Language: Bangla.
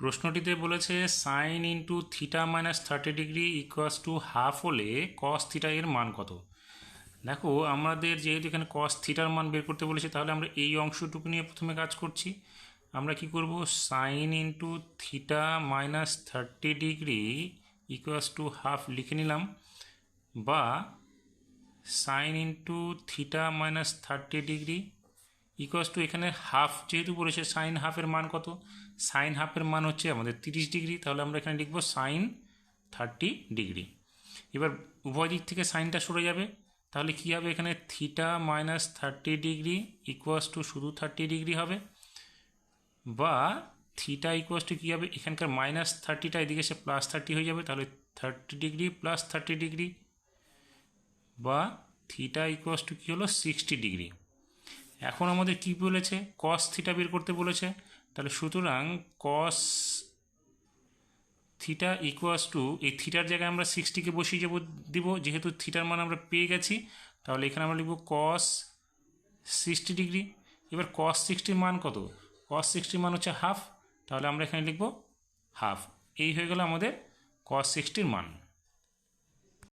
প্রশ্নটিতে বলেছে sine into theta minus thirty degree equals to half হলে কস থিটা এর মান কত? দেখো, আমাদের যেহেতু এখানে কস থিটার মান বের করতে বলেছে, তাহলে আমরা এই অংশটুকু নিয়ে প্রথমে কাজ করছি। আমরা কি করব? Sine into theta minus thirty degree equals to half লিখে নিলাম, বা sine into theta minus thirty degree equals to এখানে হাফ যেহেতু বলেছে সাইন হাফের মান কত? সাইন হাফের মান হচ্ছে আমাদের তিরিশ ডিগ্রি, তাহলে আমরা এখানে লিখব সাইন থার্টি ডিগ্রি। এবার উভয় দিক থেকে সাইনটা সরে যাবে, তাহলে কী হবে এখানে? Theta minus thirty degree equals to শুধু থার্টি ডিগ্রি হবে। বা থিটা ইকুয়াস টু কী হবে? এখানকার মাইনাস থার্টিটা এদিকে এসে প্লাস থার্টি হয়ে যাবে, তাহলে thirty degree plus thirty degree. বা থিটা ইকুয়াস টু কী হলো? Sixty degree. এখন আমাদের কি বলেছে? কস থিটা বের করতে বলেছে। তাহলে সুতরাং কস থিটা ইকুয়াস টু এই থিটার জায়গায় আমরা সিক্সটিকে বসিয়ে যাব, দিব। যেহেতু থিটার মান আমরা পেয়ে গেছি, তাহলে এখানে আমরা লিখব কস সিক্সটি ডিগ্রি এবার কস সিক্সটির মান কত? কস সিক্সটির মান হচ্ছে হাফ তাহলে আমরা এখানে লিখব হাফ এই হয়ে গেল আমাদের কস সিক্সটির মান।